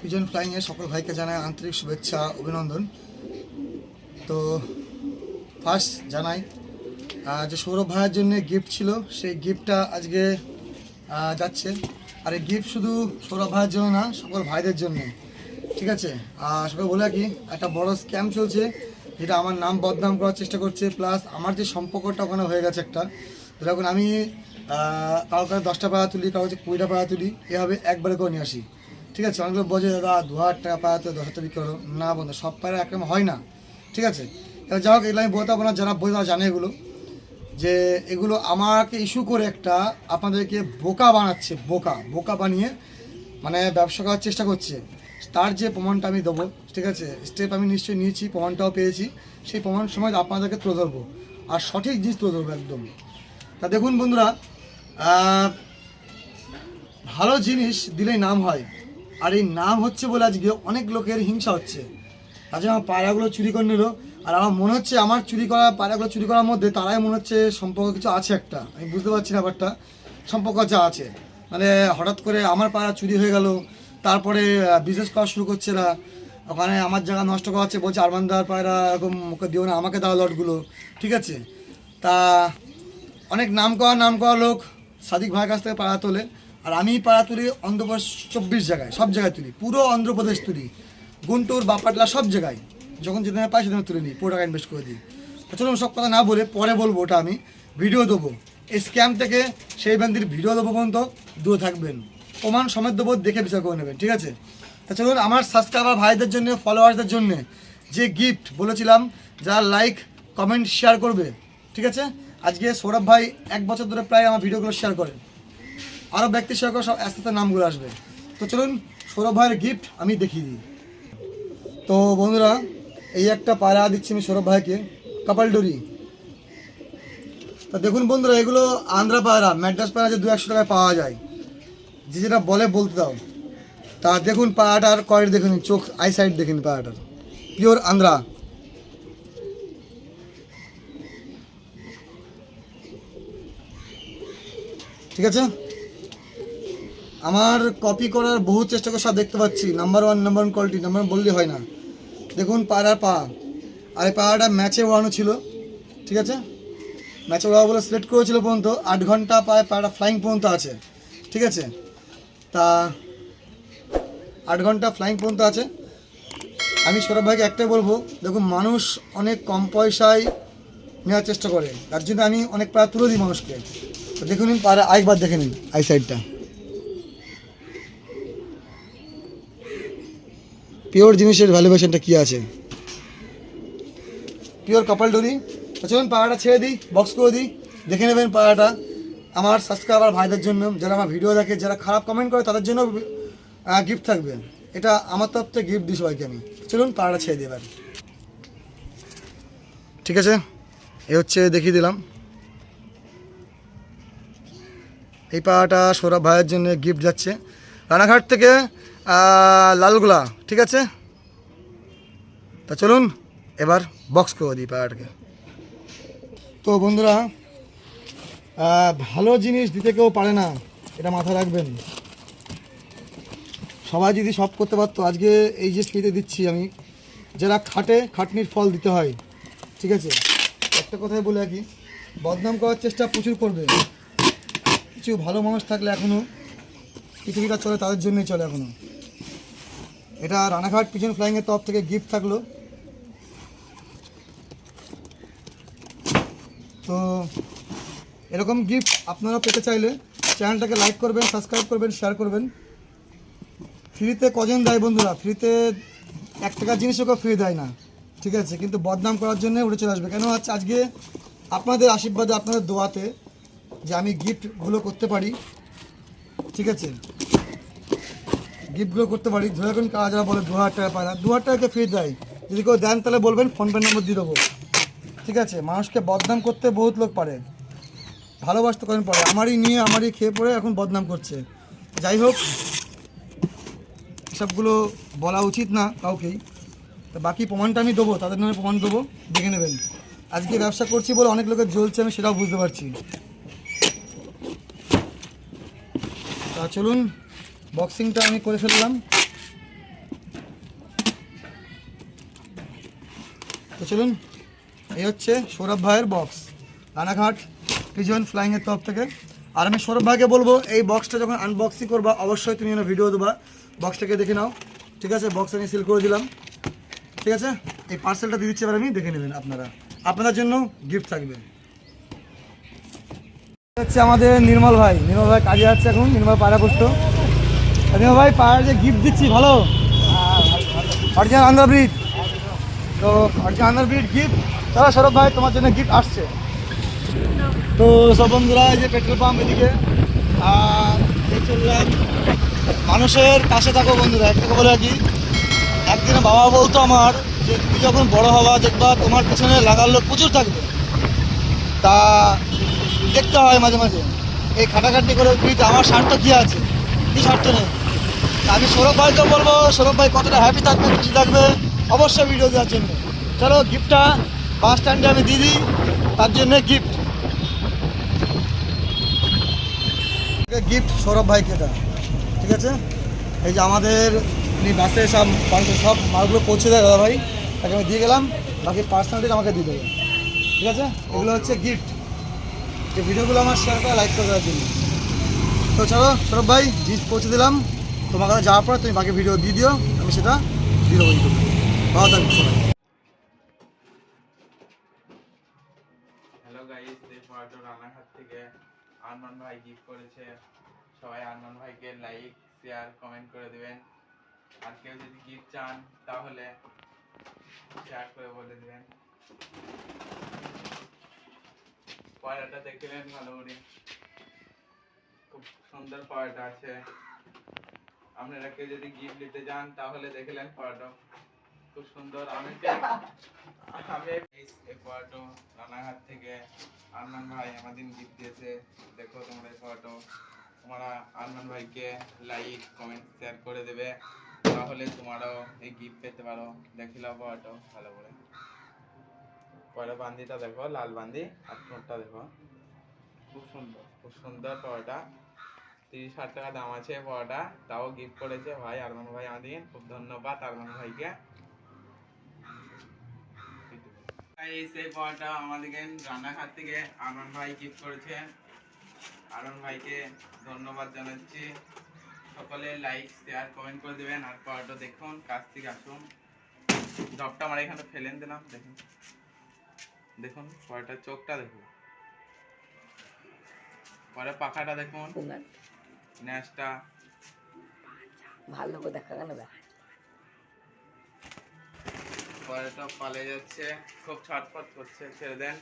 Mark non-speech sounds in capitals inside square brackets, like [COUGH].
Pigeon ফ্লাইংয়ের সকল ভাইকে জানাই আন্তরিক শুভেচ্ছা, অভিনন্দন। তো ফার্স্ট জানাই যে সৌরভ ভাইয়ের জন্য গিফট ছিল, সেই গিফটটা আজকে যাচ্ছে। আর এই গিফট শুধু সৌরভ ভাইয়ের জন্য না, সকল ভাইদের জন্য। ঠিক আছে? আর সবাই বলে কি একটা বড় স্ক্যাম চলছে, যেটা আমার নাম বদনাম করার চেষ্টা করছে প্লাস আমার যে সম্পর্কটা ওখানে হয়ে গেছে একটা। যখন আমি কারও কারও দশটা পাড়া তুলি কারও হচ্ছে কুড়িটা পাড়া তুলি, এভাবে একবারে করে নিয়ে আসি। ঠিক আছে? অনেকগুলো বোঝে দাদা দু হাজার টাকা পাড়াতে দশ হাজার বিক্রি করো। না বন্ধু, সব পাড়া একরকম হয় না। ঠিক আছে? এবার যাই হোক, এগুলো আমি বলতে না, যারা বোঝে জানে এগুলো। যে এগুলো আমাকে ইস্যু করে একটা আপনাদেরকে বোকা বানাচ্ছে, বোকা বোকা বানিয়ে মানে ব্যবসা করার চেষ্টা করছে। তার যে প্রমাণটা আমি দেবো, ঠিক আছে? স্টেপ আমি নিশ্চয়ই নিয়েছি, প্রমাণটাও পেয়েছি। সেই প্রমাণ সময় আপনাদেরকে তুলে ধরবো। আর সঠিক জিনিস তুলে ধরবো একদম। তা দেখুন বন্ধুরা ভালো জিনিস দিলেই নাম হয়। আর এই নাম হচ্ছে বলে আজকে অনেক লোকের হিংসা হচ্ছে। আজ আমার পায়রাগুলো চুরি করে নিল, আর আমার মনে হচ্ছে আমার চুরি করা, পায়রাগুলো চুরি করার মধ্যে তারাই মনে হচ্ছে সম্পর্ক কিছু আছে একটা। আমি বুঝতে পারছি না ব্যাপারটা। সম্পর্ক যা আছে। মানে হঠাৎ করে আমার পায়রা চুরি হয়ে গেল, তারপরে বিজনেস করা শুরু করছে না ওখানে আমার জায়গা নষ্ট করা হচ্ছে বলছে আরমানদার পায়রা এরকম মুখে দিও না, আমাকে দাও লটগুলো। ঠিক আছে? তা অনেক নাম করা নাম করা লোক সাদিক ভাইয়ের কাছ থেকে পায়রা তোলে। আর আমি পাড়া তুলি অন্ধ্রপ্রদেশ চব্বিশ জায়গায়, সব জায়গায় তুলি। পুরো অন্ধ্রপ্রদেশ তুলি। গুন্টুর বাপাটলা সব জায়গায়। যখন যেখানে পাই সেখানে তুলে নিই, পুরো টাকা ইনভেস্ট করে দিই। চলুন সব কথা না বলে পরে বলব ওটা আমি। ভিডিও দেবো। এই স্ক্যাম থেকে সেই ব্যান্দির ভিডিও দেবো পর্যন্ত দূরে থাকবেন। প্রমাণ সমেত দেবো, দেখে বিচার করে নেবেন, ঠিক আছে? তা চলুন, আমার সাবস্ক্রাইবার ভাইদের জন্য ফলোয়ার্সদের জন্য যে গিফট বলেছিলাম, যারা লাইক কমেন্ট শেয়ার করবে, ঠিক আছে? আজকে সৌরভ ভাই এক বছর ধরে প্রায় আমার ভিডিওগুলো শেয়ার করে। আরও ব্যক্তি করে সব আস্তে আস্তে নামগুলো আসবে। তো চলুন, সৌরভ ভাইয়ের গিফট আমি দেখিয়ে দিই। তো বন্ধুরা, এই একটা পায়রা দিচ্ছি আমি সৌরভ ভাইকে, কপাল ডুরি। তা দেখুন বন্ধুরা, এগুলো আন্ধ্রা পায়রা ম্যাড্রাস পায়রা যে দু একশো টাকায় পাওয়া যায়। যে যেটা বলে বলতে দাও। তা দেখুন পায়রাটার কয়ের দেখুন, চোখ আই সাইড দেখুন পায়রাটার। পিওর আন্ধ্রা। ঠিক আছে? আমার কপি করার বহু চেষ্টা করে সব দেখতে পাচ্ছি। Number one number one quality number বললে হয় না। দেখুন পায়রার পা। আর এই পাড়াটা ম্যাচে ওড়ানো ছিল। ঠিক আছে? ম্যাচে ওড়াবো বলে সিলেক্ট করেছিল পর্যন্ত, আট ঘণ্টা পায় পায়রা ফ্লাইং পর্যন্ত আছে। ঠিক আছে? তা, আট ঘণ্টা ফ্লাইং পর্যন্ত আছে। আমি সৌরভ ভাইকে একটাই বলব, দেখুন, মানুষ অনেক কম পয়সায় নেওয়ার চেষ্টা করে। তার জন্য আমি অনেক পায়রা তুলে দিই মানুষকে। দেখুন পায়রা আরেকবার দেখে নিন আই সাইডটা পিওর জিনিসের ভ্যালুয়েশনটা কী আছে? পিওর কপাল ডরি। চলুন পাড়াটা ছেড়ে দিই বক্স করে দিই। দেখে নেবেন পাড়াটা। আমার সাবস্ক্রাইবার ভাইদের জন্য, যারা আমার ভিডিও দেখে, যারা খারাপ কমেন্ট করে, তাদের জন্য গিফট থাকবে। এটা আমার তরফ থেকে গিফট দিই সবাইকে আমি। চলুন পাড়াটা ছেড়ে দিই এবার। ঠিক আছে? এ হচ্ছে দেখিয়ে দিলাম। এই পাড়াটা সৌরভ ভাইয়ের জন্য গিফট যাচ্ছে। রানাঘাট থেকে লালগোলা, ঠিক আছে? তা চলুন, এবার বক্স করে দিই পাড়াটাকে। তো বন্ধুরা ভালো জিনিস দিতে কেউ পারে না, এটা মাথায় রাখবেন। সবাই যদি সব করতে পারতো, আজকে এই যে ফ্রিতে দিচ্ছি আমি। যারা খাটে খাটনির ফল দিতে হয়, ঠিক আছে? একটা কথাই বলে রাখি, বদনাম করার চেষ্টা প্রচুর করবে। কিছু ভালো মানুষ থাকলে এখনও পৃথিবীটা চলে, তাদের জন্যই চলে এখনও এটা রানাঘাট পিছন ফ্লাইংয়ের তরফ থেকে গিফট থাকল। তো এরকম গিফট আপনারা পেতে চাইলে চ্যানেলটাকে লাইক করবেন সাবস্ক্রাইব করবেন শেয়ার করবেন। ফ্রিতে কজন দেয় বন্ধুরা? ফ্রিতে এক টাকার জিনিসও কেউ ফ্রি দেয় না। ঠিক আছে? কিন্তু বদনাম করার জন্য উঠে চলে আসবে। কেন? হচ্ছে আজকে আপনাদের আশীর্বাদে, আপনাদের দোয়াতে যে আমি গিফটগুলো করতে পারি। ঠিক আছে? গিফটগুলো করতে পারি। ধরে কারা যারা বলে দু হাজার টাকা পায় না দু হাজার টাকাকে ফ্রি দেয় যদি কেউ দেন তাহলে বলবেন ফোনপে নম্বর দিয়ে দেবো। ঠিক আছে? মানুষকে বদনাম করতে বহুত লোক পারে। ভালোবাসতে করেন পারে। আমারই নিয়ে, আমারই খেয়ে পড়ে এখন বদনাম করছে। যাই হোক, এসবগুলো বলা উচিত না কাউকেই। তো বাকি প্রমাণটা আমি দেবো, তাদের নামে প্রমাণ দেবো, দেখে নেবেন। আজকে ব্যবসা করছি বলে অনেক লোকের জ্বলছে, আমি সেটাও বুঝতে পারছি। তা চলুন বক্সিংটা আমি করে ফেললাম। তো চলুন, এই হচ্ছে সৌরভ ভাইয়ের বক্স। রানাঘাট পিজন ফ্লাইংয়ের তরফ থেকে। আর আমি সৌরভ ভাইকে বলব, এই বক্সটা যখন আনবক্সিং করবা, অবশ্যই তুমি যেন ভিডিও দেবা। বক্সটাকে দেখে নাও। ঠিক আছে, বক্স আমি সিল করে দিলাম। ঠিক আছে? এই পার্সেলটা দিয়ে দিচ্ছি, এবার আমি দেখে নেবেন আপনারা। আপনাদের জন্য গিফট থাকবে। হচ্ছে আমাদের নির্মল ভাই। নির্মল ভাই কাজে যাচ্ছে এখন, নির্মল পাড়া বসতো নির্মল ভাই পায়রা যে গিফট দিচ্ছি, ভালো? অরিজিনাল আন্ধ্র তো অরিজিনাল আন্ধ্র গিফট চলো সৌরভ ভাই, তোমার জন্য গিফট আসছে। তো সব বন্ধুরা, এই যে পেট্রোল পাম্প এদিকে। আর চললাম মানুষের পাশে থাকো বন্ধুরা, একটা বলে রাখি। একদিনে বাবা বলতো আমার যে, তুমি যখন বড় হওয়া দেখবা তোমার পেছনে লাগার লোক প্রচুর থাকবে। তা দেখতে হয় মাঝে মাঝে। এই খাটাখাটি করে আমার স্বার্থ কী আছে? কী স্বার্থ নেই? আমি সৌরভ ভাইকে বলব, সৌরভ ভাই কতটা হ্যাপি থাকবে, খুশি থাকবে, অবশ্যই ভিডিও দেওয়ার জন্য। চলো গিফটটা বাস স্ট্যান্ডে আমি দিয়ে দিই, তার জন্য গিফট গিফট সৌরভ ভাইকে এটা ঠিক আছে? এই যে আমাদের, উনি বাসে সব, বাড়িতে সব মালগুলো পৌঁছে দেয় দাদা ভাই, তাকে আমি দিয়ে গেলাম, বাকি পার্সোনালিটি আমাকে দিয়ে দেবে ঠিক আছে? এগুলো হচ্ছে গিফট যে ভিডিওগুলো আমার শেয়ার করে লাইক করে দেওয়ার জন্য। তো চলো, সৌরভ ভাই জিনিস পৌঁছে দিলাম। তোমার কাছে যাওয়ার পর তুমি বাকি ভিডিও দিয়ে দিও, আমি সেটা দিয়ে দেবো ইউটিউবে ভালো থাকবে সবাই। হ্যালো গাইস এই থেকে। ভাই গিফট করেছে। সবাই ভাইকে লাইক শেয়ার কমেন্ট করে আর কেউ যদি গিফট চান, তাহলে শেয়ার করে বলে ভালো করে। খুব সুন্দর পড়াটা আছে। আপনারা কেউ যদি গিফট নিতে চান তাহলে দেখলেন পড়াটা খুব সুন্দর। আমি [LAUGHS] আমি এই- এই রানাঘাট থেকে আরমান ভাই আমাদের গিফট দিয়েছে। দেখো তোমরা এই ফটো তোমরা আরমান ভাইকে লাইক কমেন্ট শেয়ার করে দেবে। তাহলে তোমরাও এই গিফট পেতে পারো। দেখিলাও ফটো ভালো করে। পরে বান্দিটা দেখো লাল বান্দি আর ঠোঁটটা দেখো। খুব সুন্দর। খুব সুন্দর পাওয়াটা তিরিশ হাজার টাকা দাম আছে পড়াটা তাও গিফট করেছে ভাই আরমান ভাই আমাদের খুব ধন্যবাদ আরমান ভাইকে। সেই পাওয়াটা আমাদেরকে রান্নাঘাট থেকে আনন্দ ভাই গিফট করেছে। আনন্দ ভাইকে ধন্যবাদ জানাচ্ছি। সকলে লাইক শেয়ার কমেন্ট করে দেবেন আর পাওয়াটা দেখুন, কাছ থেকে আসুন। ডবটা আমার এখানে ফেলেন দিলাম, দেখুন। দেখুন পাওয়াটার চোখটা দেখুন। পরে পাখাটা দেখুন। ন্যাসটা ভালো করে দেখা গেল না তো পালে যাচ্ছে খুব ছটফট করছে ছেড়ে দেন।